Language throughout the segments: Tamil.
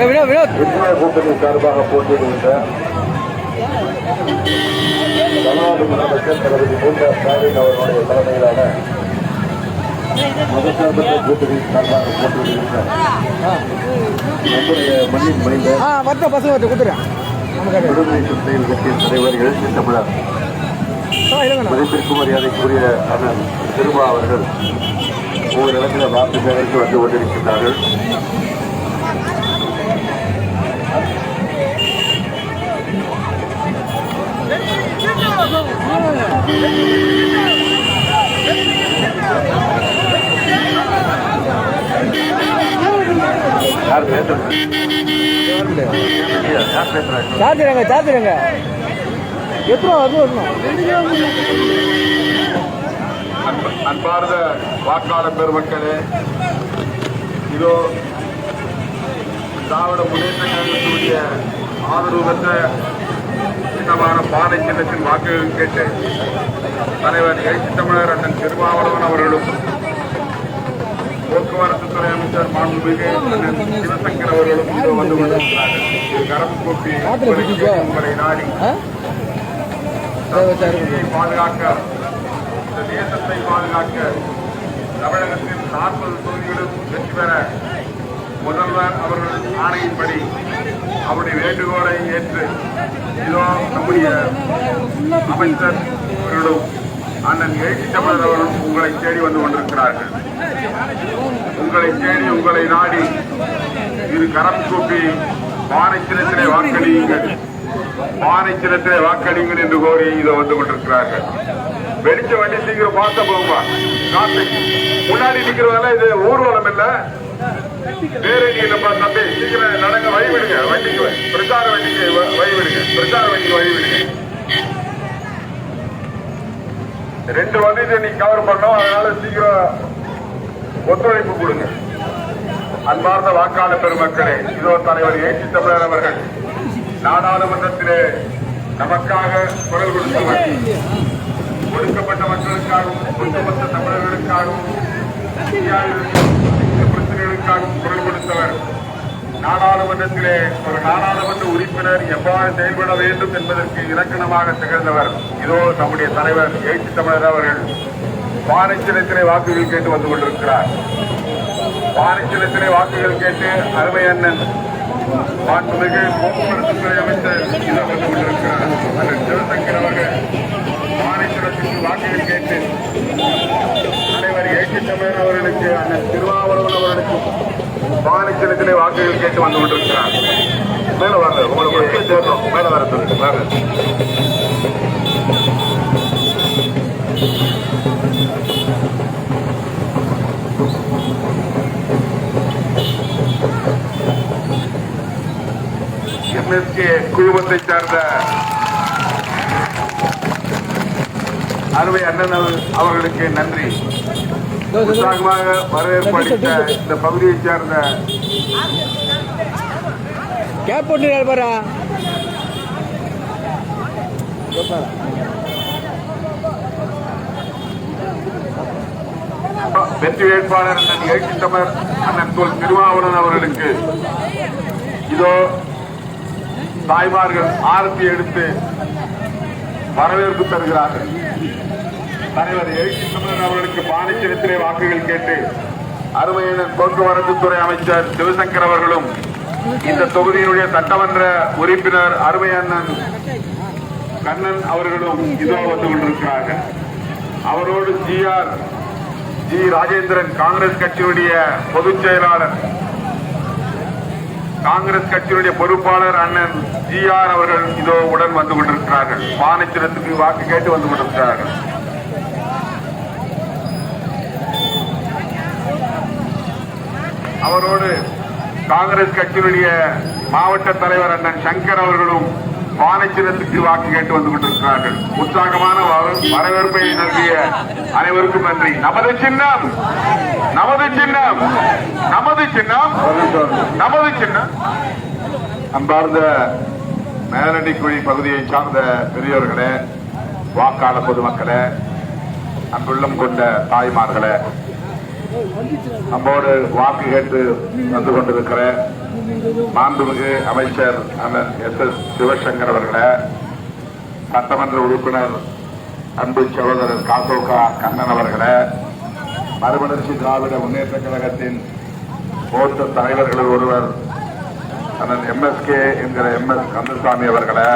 வினோத் இந்திய கூட்டணி சார்பாக போட்டியிடுகின்ற தமிழ்நாடு முதலமைச்சர் தளபதி மு க ஸ்டாலின் அவர்களுடைய தலைமையிலான மதசார்பற்ற கூட்டணி சார்பாக போட்டியிடுகின்ற நம்முடைய மண்ணின் நமக்கு விடுதலை சிறுத்தைகள் கட்சியின் தலைவர் எழுச்சி தமிழர். மதிப்பிற்கு மரியாதைக்குரிய அண்ணன் திருமா அவர்கள். ஒவ்வொரு இடத்துல வாக்கு சேகரித்து வந்து கொண்டிருக்கின்றார்கள். யார் பேசுறது? யார் பேசுறாங்க? வரணும் வரணும் அன்பார்ந்த வாக்காளர் பெருமக்களே இதோ திராவிட முன்னேற்ற கழகத்தினுடைய ஆதரவு பெற்ற சின்னமான பானை சின்னத்தின் வாக்குகள் கேட்டு தலைவர் எழுச்சி தமிழர் அண்ணன் திருமாவளவன் அவர்களும் போக்குவரத்து துறை அமைச்சர் மாண்புமிகு சிவசங்கர் அவர்களும் இதோ வந்து கொண்டிருக்கிறார்கள். கரம் கூப்பி நாடி பாதுகாக்க தேசத்தை பாதுகாக்க தமிழகத்தில் நாற்பது தொகுதிகளும் வெற்றி பெற முதல்வர் அவர்கள் ஆணையின்படி அவருடைய வேண்டுகோளை ஏற்று இதோ நம்முடைய அமைச்சர் அவர்களும் அண்ணன் எழுச்சி தமிழர் அவர்களும் உங்களை தேடி வந்து கொண்டிருக்கிறார்கள். உங்களை தேடி உங்களை நாடி இரு கரம் கூப்பி பானை சின்னத்திலே வாக்களியுங்கள். பானை சின்னத்திலே வாக்களியுங்கள் என்று கோரி இதோ வந்து கொண்டிருக்கிறார்கள். வெடிச்ச வண்டி சீக்கிரம் பார்த்த போகுமா? காத்து. முன்னாடி நிக்கிறதெல்லாம் இது ஊர்வலம் இல்ல. பேரணி இல்லப்பா தம்பி சீக்கிரம் நடங்க வழி விடுங்க வண்டிக்கு பிரச்சார வண்டிக்கு வ- வழி விடுங்க பிரச்சார வண்டிக்கு வழி விடுங்க ரெண்டு வண்டியை நீ கவர் பண்ணோம் அதனால சீக்கிரம் ஒத்துழைப்பு கொடுங்க. அன்பார்ந்த வாக்காளர் பெருமக்களே இதோ தலைவர் ஏசி தமிழர் அவர்கள். நாடாளுமன்றத்திலே நமக்காக குரல் கொடுத்தவர். ஒடுக்கப்பட்ட மக்களுக்காகவும் ஒடுக்கப்பட்ட தமிழர்களுக்காகவும் பிரச்சனைகளுக்காகவும் குரல் கொடுத்தவர் நாடாளுமன்றத்திலே ஒரு நாடாளுமன்ற உறுப்பினர் எவ்வாறு செயல்பட வேண்டும் என்பதற்கு இலக்கணமாக திகழ்ந்தவர். இதோ நம்முடைய தலைவர் ஏசி தமிழர் அவர்கள் பானைச்சிலத்திலே வாக்குகள் கேட்டு வந்து கொண்டிருக்கிறார். பானைச்சிலத்திலே வாக்குகள் கேட்டு அருமை அண்ணன் மாண்புமிகு போக்குவரத்துத்துறை அமைச்சர் இதோ வந்து கொண்டிருக்கிறார். அதில் சிவசங்கர் அவர்கள். மாநிலத்திற்கு வாக்குகள் கேட்டு தலைவர் ஏகி தமிழர் அவர்களுக்கு அண்ணன் திருவாவளவன் அவர்களுக்கு மாநிலத்திலே வாக்குகள் கேட்டு வந்து கொண்டிருக்கிறார். மேல வாங்க உங்களுக்கு சேர்ந்தோம் மேல வர சொல்லுங்க வாங்க. எம்எஸ்கே குழுமத்தை சார்ந்த அருமை அண்ணன் அவர்கள்- அவர்களுக்கு நன்றி. உற்சாகமாக வரவேற்பு அளித்த இந்த பகுதியைச் சேர்ந்த வெற்றி வேட்பாளர் அண்ணன் ஏகித்தமர் அண்ணன் தொல் திருமாவளவன் அவர்களுக்கு இதோ தாய்மார்கள் ஆரத்தி எடுத்து வரவேற்பு தருகிறார்கள். தலைவர் ஏகித்தமர் அவர்களுக்கு பானைச்சிடத்திலே வாக்குகள் கேட்டு அருமையினர் போக்குவரத்துத்துறை அமைச்சர் சிவசங்கர் அவர்களும் இந்த தொகுதியினுடைய சட்டமன்ற உறுப்பினர் அருமை அண்ணன் கண்ணன் அவர்களும் இதோ வந்து கொண்டிருக்கிறார்கள். அவரோடு G. R. G. Rajendran Congress கட்சியுடைய பொதுச் செயலாளர் காங்கிரஸ் கட்சியுடைய பொறுப்பாளர் அண்ணன் ஜி ஆர் அவர்கள் இதோ உடன் வந்து கொண்டிருக்கிறார்கள். மாநிலத்திற்கு வாக்கு கேட்டு வந்து கொண்டிருக்கிறார்கள். அவரோடு காங்கிரஸ் கட்சியினுடைய மாவட்ட தலைவர் அண்ணன் சங்கர் அவர்களும் பானைச்சிரத்துக்கு வாக்கு கேட்டு வந்து கொண்டிருக்கிறார்கள். உற்சாகமான வரவேற்பை நல்கிய அனைவருக்கும் நன்றி. நமது சின்னம் நமது சின்னம் நமது சின்னம் நமது சின்னம். அன்பார்ந்த மேலடிக்குழி பகுதியை சார்ந்த பெரியவர்களே வாக்காள பொதுமக்களே அன்புள்ளம் கொண்ட தாய்மார்களே நம்மோடு வாக்கு கேட்டு வந்து கொண்டிருக்கிற மாண்புமிகு அமைச்சர் அண்ணன் எஸ் எஸ் சிவசங்கர் அவர்களை சட்டமன்ற உறுப்பினர் அன்பு சகோதரர் காசோகா கண்ணன் அவர்களை மறுமலர்ச்சி திராவிட முன்னேற்ற கழகத்தின் மூத்த தலைவர்களில் ஒருவர் அண்ணன் எம்எஸ்கே என்கிற எம் எஸ் கந்தசாமி அவர்களை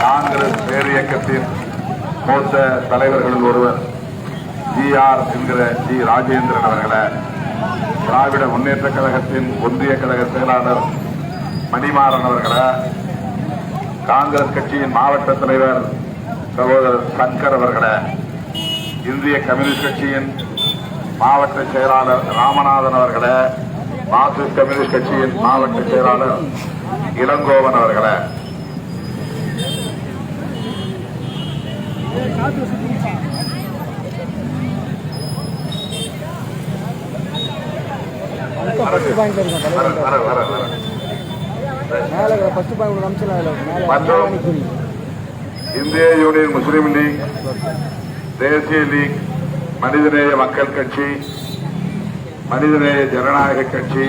காங்கிரஸ் பேரியக்கத்தின் மூத்த தலைவர்களில் ஒருவர் ஜி ஆர் என்கிற ஜி ராஜேந்திரன் அவர்களை திராவிட முன்னேற்ற கழகத்தின் ஒன்றிய கழக செயலாளர் மணிமாறன் அவர்களை காங்கிரஸ் கட்சியின் மாவட்ட தலைவர் சகோதரர் சங்கர் அவர்களை இந்திய கம்யூனிஸ்ட் கட்சியின் மாவட்ட செயலாளர் ராமநாதன் அவர்களை மார்க்சிஸ்ட் கம்யூனிஸ்ட் கட்சியின் மாவட்ட செயலாளர் இளங்கோவன் அவர்களை. ஃபர்ஸ்ட் பாயிண்ட் இருக்கும் வர தலைவர். வர வர வர மேலே இருக்கிற ஃபர்ஸ்ட் பாயிண்ட் அம்சம் அதில் மேலே இந்திய union Muslim league Desiya league Manithaneya Makkal Katchi மனிதநேய ஜனநாயக கட்சி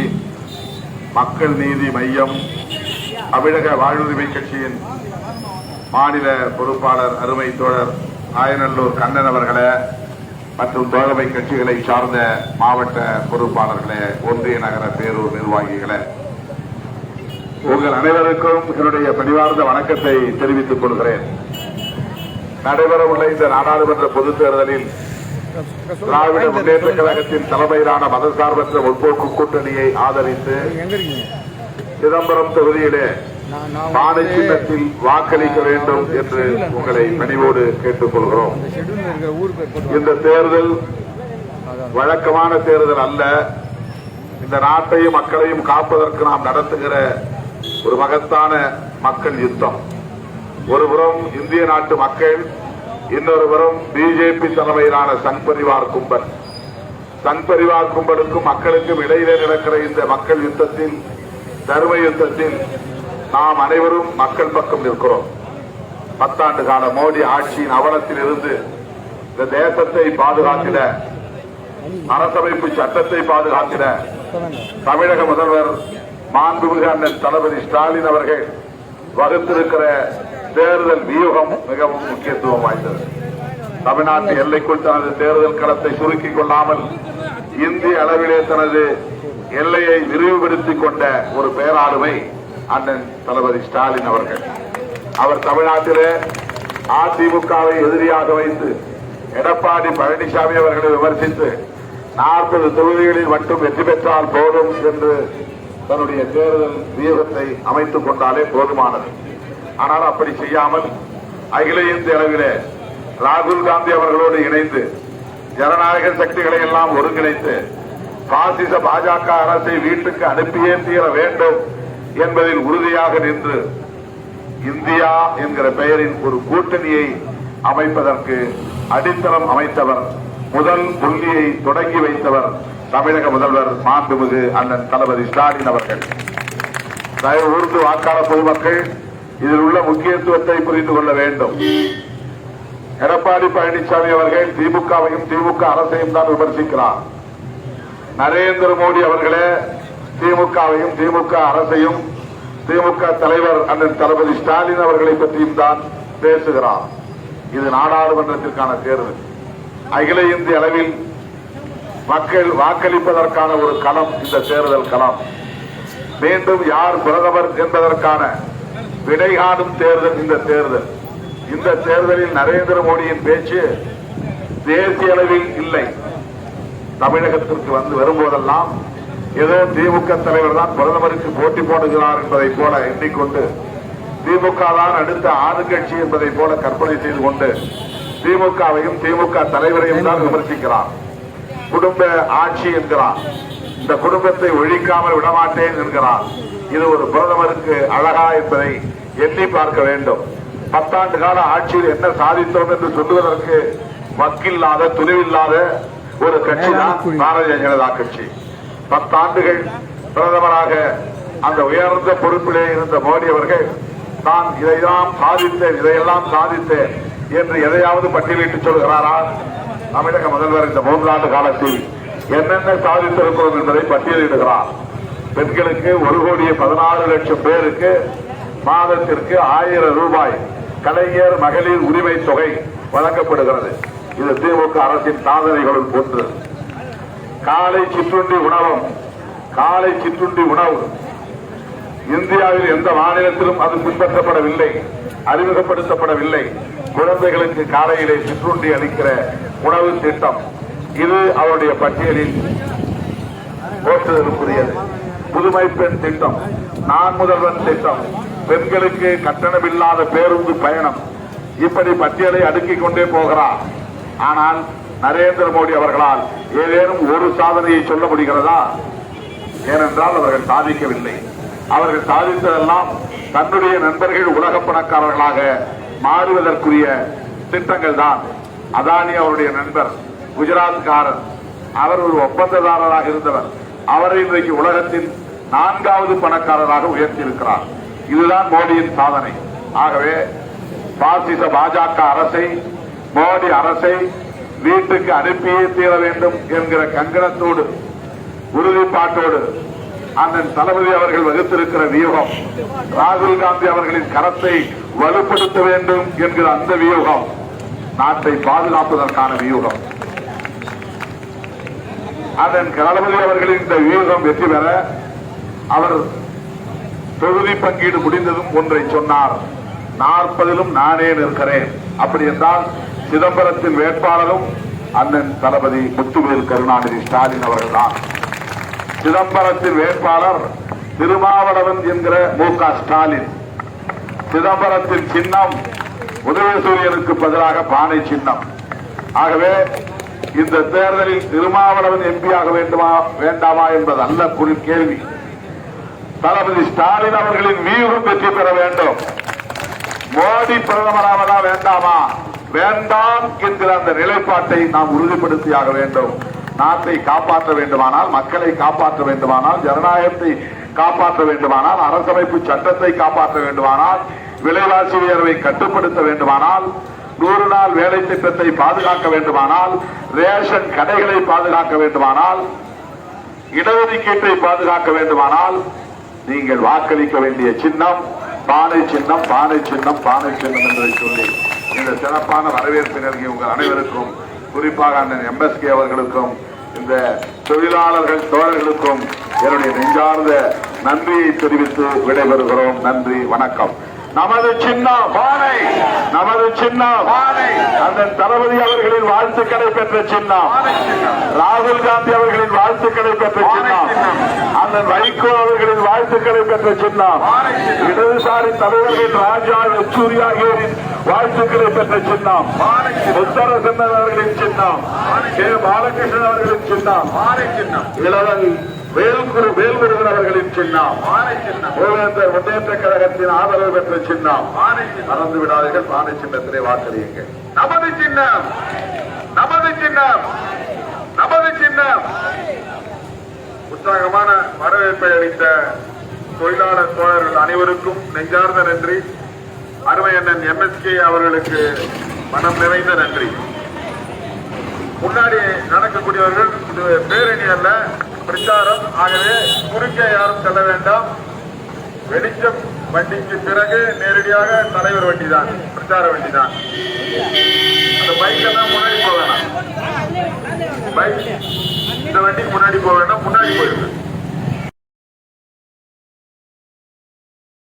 மக்கள் நீதி மையம் தமிழக வாழ்வுரிமை கட்சியின் மாநில பொறுப்பாளர் அருமை தோழர் ஆயநல்லூர் கண்ணன் அவர்களே மற்றும் தோழமை கட்சிகளை சார்ந்த மாவட்ட பொறுப்பாளர்களே ஒன்றிய நகர பேரூர் நிர்வாகிகளே உங்கள் அனைவருக்கும் என்னுடைய பணிவார்ந்த வணக்கத்தை தெரிவித்துக் கொள்கிறேன். நடைபெறவுள்ள இந்த நாடாளுமன்ற பொதுத் தேர்தலில் திராவிட முன்னேற்ற கழகத்தின் தலைமையிலான மதசார்பற்ற முற்போக்கு கூட்டணியை ஆதரித்து சிதம்பரம் தொகுதியிலே சின்னத்தில் வாக்களிக்க வேண்டும் என்று உங்களை பணிவோடு கேட்டுக் கொள்கிறோம் இந்த தேர்தல் வழக்கமான தேர்தல் அல்ல. இந்த நாட்டையும் மக்களையும் காப்பதற்கு நாம் நடத்துகிற ஒரு மகத்தான மக்கள் யுத்தம். ஒருபுறம் இந்திய நாட்டு மக்கள் இன்னொரு புறம் பிஜேபி தலைமையிலான சங் பரிவார் கும்பல். சங் பரிவார் கும்பலுக்கும் மக்களுக்கும் இடையிலே நடக்கிற இந்த மக்கள் யுத்தத்தில் தர்ம யுத்தத்தில் நாம் அனைவரும் மக்கள் பக்கம் நிற்கிறோம். பத்தாண்டு கால மோடி ஆட்சியின் அவலத்தில் இருந்து இந்த தேசத்தை பாதுகாத்திட அரசமைப்பு சட்டத்தை பாதுகாத்திட தமிழக முதல்வர் மாண்புமிகு அண்ணன் தளபதி ஸ்டாலின் அவர்கள் வகுத்திருக்கிற தேர்தல் வியூகம் மிகவும் முக்கியத்துவம் வாய்ந்தது. தமிழ்நாட்டு எல்லைக்குள் தனது தேர்தல் களத்தை சுருக்கிக் கொள்ளாமல் இந்திய அளவிலே தனது எல்லையை விரிவுபடுத்திக் கொண்ட ஒரு பேராளுமை அண்ணன் தளபதி ஸ்டாலின் அவர்கள். அவர் தமிழ்நாட்டிலே அதிமுகவை எதிரியாக வைத்து எடப்பாடி பழனிசாமி அவர்களை விமர்சித்து நாற்பது தொகுதிகளில் மட்டும் வெற்றி பெற்றால் போதும் என்று தன்னுடைய தேர்தல் வியூகத்தை அமைத்துக் கொண்டாலே போதுமானது. ஆனால் அப்படி செய்யாமல் அகில இந்திய அளவிலே ராகுல் காந்தி அவர்களோடு இணைந்து ஜனநாயக சக்திகளை எல்லாம் ஒருங்கிணைத்து பாசிச பாஜக அரசை வீட்டுக்கு அனுப்பியே தீர வேண்டும் என்பதில் உறுதியாக நின்று இந்தியா என்கிற பெயரின் ஒரு கூட்டணியை அமைப்பதற்கு அடித்தளம் அமைத்தவர் முதல் புள்ளியை தொடங்கி வைத்தவர் தமிழக முதல்வர் மாண்புமிகு அண்ணன் தளபதி ஸ்டாலின் அவர்கள். தயவு வாக்காளர் பொதுமக்கள் இதில் உள்ள முக்கியத்துவத்தை புரிந்து கொள்ள வேண்டும். எடப்பாடி பழனிசாமி அவர்கள் திமுகவையும் திமுக அரசையும் தான் விமர்சிக்கிறார். நரேந்திர மோடி அவர்களே திமுகவையும் திமுக அரசையும் திமுக தலைவர் அண்ணன் தளபதி ஸ்டாலின் அவர்களை பற்றியும் தான் பேசுகிறார். இது நாடாளுமன்றத்திற்கான தேர்தல். அகில இந்திய அளவில் மக்கள் வாக்களிப்பதற்கான ஒரு களம் இந்த தேர்தல் களம். மீண்டும் யார் பிரதமர் என்பதற்கான விடை காணும் தேர்தல் இந்த தேர்தல். இந்த தேர்தலில் நரேந்திர மோடியின் பேச்சு தேசிய அளவில் இல்லை. தமிழகத்திற்கு வந்து வரும்போதெல்லாம் ஏதோ திமுக தலைவர் தான் பிரதமருக்கு போட்டி போடுகிறார் என்பதை போல எண்ணிக்கொண்டு திமுக தான் அடுத்த ஆளுங்கட்சி என்பதை போல கற்பனை செய்து கொண்டு திமுகவையும் திமுக தலைவரையும் தான் விமர்சிக்கிறார். குடும்ப ஆட்சி என்கிறார். இந்த குடும்பத்தை ஒழிக்காமல் விடமாட்டேன் என்கிறார். இது ஒரு பிரதமருக்கு அழகா என்பதை எண்ணி பார்க்க வேண்டும். பத்தாண்டு கால ஆட்சியில் என்ன சாதித்தோம் என்று சொல்லுவதற்கு வக்கில்லாத துணிவில்லாத ஒரு கட்சி தான் பாரதிய ஜனதா கட்சி. பத்தாண்டுகள் பிரதமராக அந்த உயர்ந்த பொறுப்பிலே இருந்த மோடி அவர்கள் நான் இதையெல்லாம் சாதித்தேன் இதையெல்லாம் சாதித்தேன் என்று எதையாவது பட்டியலிட்டு சொல்கிறாரா? தமிழக முதல்வர் இந்த மூன்றாண்டு காலத்தில் என்னென்ன சாதித்திருக்கிறோம் என்பதை பட்டியலிடுகிறார். பெண்களுக்கு ஒரு கோடியே பதினாறு லட்சம் பேருக்கு மாதத்திற்கு ஆயிரம் ரூபாய் கலைஞர் மகளிர் உரிமை தொகை வழங்கப்படுகிறது. இது திமுக அரசின் சாதனைகளுள் ஒன்று. காலை சிற்றுண்டி உணவும். காலை சிற்றுண்டி உணவு. இந்தியாவில் எந்த மாநிலத்திலும் அது பின்பற்றப்படவில்லை அறிமுகப்படுத்தப்படவில்லை. குழந்தைகளுக்கு காலையிலே சிற்றுண்டி அளிக்கிற உணவு திட்டம். இது அவருடைய பட்டியலில் போற்றுதலுக்குரியது. புதுமை பெண் திட்டம் நான் முதல்வன் திட்டம். பெண்களுக்கு கட்டணமில்லாத பேருந்து பயணம். இப்படி பட்டியலை அடுக்கிக் கொண்டே போகிறார். ஆனால் நரேந்திர மோடி அவர்களால் ஏதேனும் ஒரு சாதனையை சொல்ல முடிகிறதா? ஏனென்றால் அவர்கள் சாதிக்கவில்லை. அவர்கள் சாதித்ததெல்லாம் தன்னுடைய நண்பர்கள் உலக பணக்காரர்களாக மாறுவதற்குரிய திட்டங்கள் தான். அதானி அவருடைய நண்பர் குஜராத்காரர். அவர் ஒரு ஒப்பந்ததாரராக இருந்தவர். அவரை இன்றைக்கு உலகத்தின் நான்காவது பணக்காரராக உயர்த்தியிருக்கிறார். இதுதான் மோடியின் சாதனை. ஆகவே பாசிச பாஜக அரசை மோடி அரசை வீட்டுக்கு அனுப்பியே தீர வேண்டும் என்கிற கங்கணத்தோடு உறுதிப்பாட்டோடு அண்ணன் தளபதி அவர்கள் வகுத்திருக்கிற வியூகம் ராகுல் காந்தி அவர்களின் கரத்தை வலுப்படுத்த வேண்டும் என்கிற அந்த வியூகம் நாட்டை பாதுகாப்பதற்கான வியூகம். அதன் தளபதி அவர்களின் இந்த வியூகம் வெற்றி பெற அவர் தொகுதி பங்கீடு முடிந்ததும் ஒன்றை சொன்னார் நாற்பதிலும் நானே நிற்கிறேன். அப்படி என்றால் சிதம்பரத்தின் வேட்பாளரும் அண்ணன் தளபதி முத்துவேல் கருணாநிதி ஸ்டாலின் அவர்கள்தான். சிதம்பரத்தின் வேட்பாளர் திருமாவளவன் என்கிற மு க ஸ்டாலின். சிதம்பரத்தின் சின்னம் உதயசூரியனுக்கு பதிலாக பானை சின்னம். ஆகவே இந்த தேர்தலில் திருமாவளவன் எம்பியாக வேண்டுமா வேண்டாமா என்பது அல்ல குறி கேள்வி. தளபதி ஸ்டாலின் அவர்களின் வியூகம் வெற்றி பெற வேண்டும். மோடி பிரதமராவதா வேண்டாமா? வேண்டாம் என்கிற அந்த நிலைப்பாட்டை நாம் உறுதிப்படுத்தியாக வேண்டும். நாட்டை காப்பாற்ற வேண்டுமானால் மக்களை காப்பாற்ற வேண்டுமானால் ஜனநாயகத்தை காப்பாற்ற வேண்டுமானால் அரசமைப்பு சட்டத்தை காப்பாற்ற வேண்டுமானால் விலைவாசி உயர்வை கட்டுப்படுத்த வேண்டுமானால் நூறு நாள் வேலை திட்டத்தை பாதுகாக்க வேண்டுமானால் ரேஷன் கடைகளை பாதுகாக்க வேண்டுமானால் இடஒதுக்கீட்டை பாதுகாக்க வேண்டுமானால் நீங்கள் வாக்களிக்க வேண்டிய சின்னம் பானை சின்னம் பானை சின்னம் பானை சின்னம் என்று சொல்லி இந்த சிறப்பான வரவேற்பு நல்கிய உங்கள் அனைவருக்கும் குறிப்பாக அண்ணன் எம்எஸ்கே அவர்களுக்கும் இந்த தொழிலாளர்கள் தோழர்களுக்கும் என்னுடைய நெஞ்சார்ந்த நன்றியை தெரிவித்து விடைபெறுகிறோம். நன்றி வணக்கம். நமது சின்னம் பானை நமது சின்னம் பானை. அந்த தளபதி அவர்களின் வாழ்த்துக்களை பெற்ற சின்னம். ராகுல் காந்தி அவர்களின் வாழ்த்துக்களை பெற்ற சின்னம். அண்ணன் வைகோ அவர்களின் வாழ்த்துக்களை பெற்ற சின்னம். இடதுசாரி தலைவர்கள் ராஜா யெச்சூரி ஆகியோரின் வாழ்த்துக்களை பெற்ற சின்னம். உத்தரசந்தன் அவர்களின் சின்னம். கே. பாலகிருஷ்ணன் அவர்களின் சின்னம். இளவன் வேல்குரு வேல்முருகன் அவர்களின் சின்னம். மூவேந்தர் முன்னேற்ற கழகத்தின் ஆதரவு பெற்ற சின்னம். மறந்து விடாதீர்கள் பானை சின்னத்திலே வாக்களியுங்கள். நமது சின்னம்! நமது சின்னம்! நமது சின்னம்! உற்சாகமான வரவேற்பை அளித்த தொழிலாளர் தோழர்கள் அனைவருக்கும் நெஞ்சார்ந்த நன்றி. அருமை அண்ணன் எம்எஸ்கே அவர்களுக்கு மனம் நிறைந்த நன்றி. முன்னாடி நடக்கக்கூடியவர்கள் இது பேரணி அல்ல பிரச்சாரம். ஆகவே குறுக்கே யாரும் செல்ல வேண்டாம். வெளிச்சம் வண்டிக்கு பிறகு நேரடியாக தலைவர் வண்டி தான் பிரச்சார வண்டி தான் அந்த பைக்ல தான் முன்னாடி போக வேணாம் பைக் இந்த வண்டிக்கு முன்னாடி போக வேண்டாம் முன்னாடி போயிருக்கு